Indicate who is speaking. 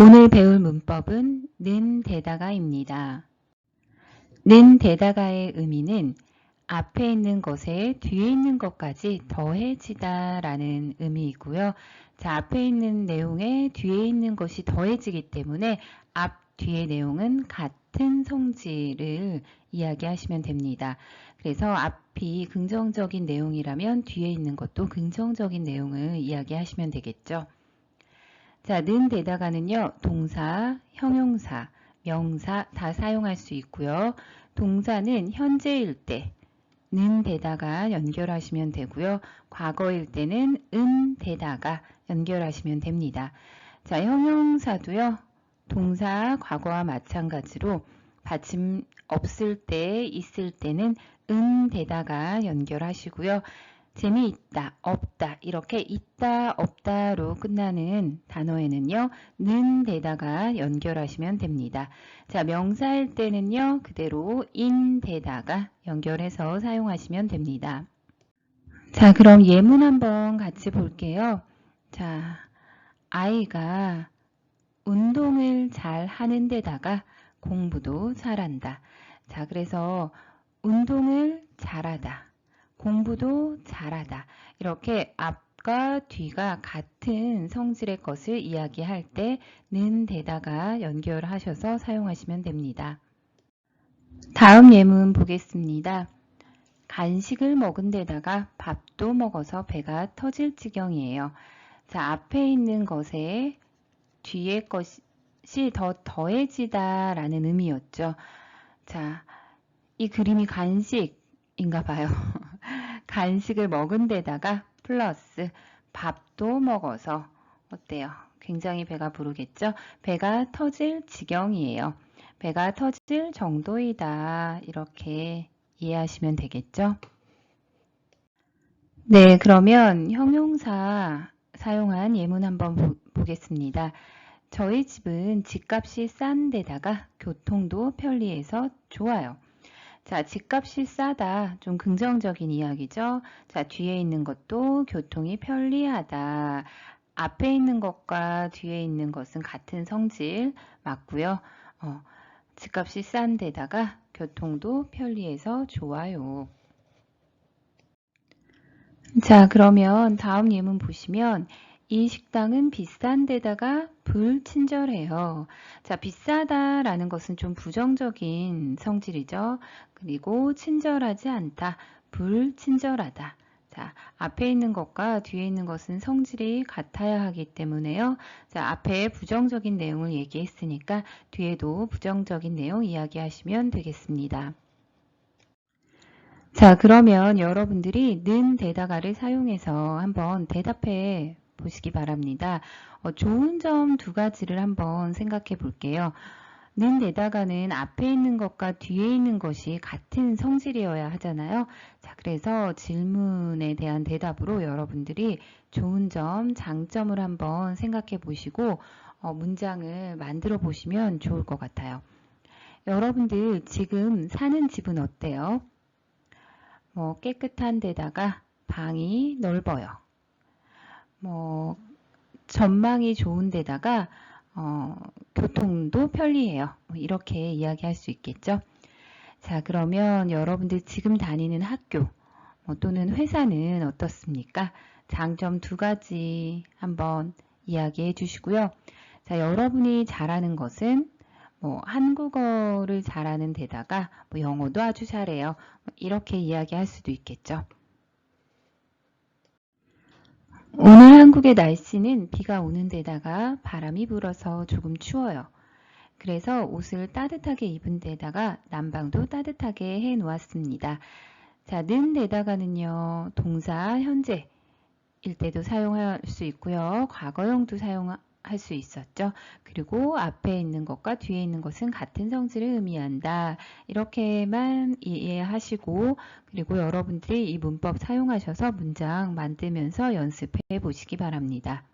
Speaker 1: 오늘 배울 문법은 는 대다가입니다. 는 대다가의 의미는 앞에 있는 것에 뒤에 있는 것까지 더해지다 라는 의미이고요. 자, 앞에 있는 내용에 뒤에 있는 것이 더해지기 때문에 앞, 뒤의 내용은 같은 성질을 이야기하시면 됩니다. 그래서 앞이 긍정적인 내용이라면 뒤에 있는 것도 긍정적인 내용을 이야기하시면 되겠죠. 자, 는 대다가는요, 동사, 형용사, 명사 다 사용할 수 있고요. 동사는 현재일 때, 는 대다가 연결하시면 되고요. 과거일 때는 은 대다가 연결하시면 됩니다. 자, 형용사도요, 동사, 과거와 마찬가지로 받침 없을 때, 있을 때는 은 대다가 연결하시고요. 재미있다, 없다, 이렇게 있다, 없다로 끝나는 단어에는요, 는 대다가 연결하시면 됩니다. 자, 명사일 때는요, 그대로 인 대다가 연결해서 사용하시면 됩니다. 자, 그럼 예문 한번 같이 볼게요. 자, 아이가 운동을 잘 하는 데다가 공부도 잘한다. 자, 그래서 운동을 잘하다. 공부도 잘하다. 이렇게 앞과 뒤가 같은 성질의 것을 이야기할 때는 대다가 연결하셔서 사용하시면 됩니다. 다음 예문 보겠습니다. 간식을 먹은 데다가 밥도 먹어서 배가 터질 지경이에요. 자, 앞에 있는 것에 뒤에 것이 더 더해지다 라는 의미였죠. 자, 이 그림이 간식인가 봐요. 간식을 먹은 데다가 플러스 밥도 먹어서 어때요? 굉장히 배가 부르겠죠? 배가 터질 지경이에요. 배가 터질 정도이다. 이렇게 이해하시면 되겠죠? 네, 그러면 형용사 사용한 예문 한번 보, 보겠습니다. 저희 집은 집값이 싼 데다가 교통도 편리해서 좋아요. 자, 집값이 싸다. 좀 긍정적인 이야기죠. 자, 뒤에 있는 것도 교통이 편리하다. 앞에 있는 것과 뒤에 있는 것은 같은 성질 맞고요. 어, 집값이 싼 데다가 교통도 편리해서 좋아요. 자, 그러면 다음 예문 보시면 이 식당은 비싼 데다가 불친절해요. 자, 비싸다라는 것은 좀 부정적인 성질이죠. 그리고 친절하지 않다, 불친절하다. 자, 앞에 있는 것과 뒤에 있는 것은 성질이 같아야 하기 때문에요. 자, 앞에 부정적인 내용을 얘기했으니까 뒤에도 부정적인 내용 이야기하시면 되겠습니다. 자, 그러면 여러분들이 는 대다가를 사용해서 한번 대답해 보시기 바랍니다. 어, 좋은 점 두 가지를 한번 생각해 볼게요. 는 데다가는 앞에 있는 것과 뒤에 있는 것이 같은 성질이어야 하잖아요. 자, 그래서 질문에 대한 대답으로 여러분들이 좋은 점, 장점을 한번 생각해 보시고 어, 문장을 만들어 보시면 좋을 것 같아요. 여러분들 지금 사는 집은 어때요? 뭐 깨끗한 데다가 방이 넓어요. 뭐 전망이 좋은 데다가 어, 교통도 편리해요. 뭐 이렇게 이야기할 수 있겠죠. 자, 그러면 여러분들 지금 다니는 학교 뭐 또는 회사는 어떻습니까? 장점 두 가지 한번 이야기해 주시고요. 자, 여러분이 잘하는 것은 뭐 한국어를 잘하는 데다가 뭐 영어도 아주 잘해요. 이렇게 이야기할 수도 있겠죠. 오늘 한국의 날씨는 비가 오는 데다가 바람이 불어서 조금 추워요. 그래서 옷을 따뜻하게 입은 데다가 난방도 따뜻하게 해 놓았습니다. 자, 는 데다가는요, 동사 현재 일 때도 사용할 수 있고요. 과거형도 사용 할 수 있었죠. 그리고 앞에 있는 것과 뒤에 있는 것은 같은 성질을 의미한다. 이렇게만 이해하시고 그리고 여러분들이 이 문법 사용하셔서 문장 만들면서 연습해 보시기 바랍니다.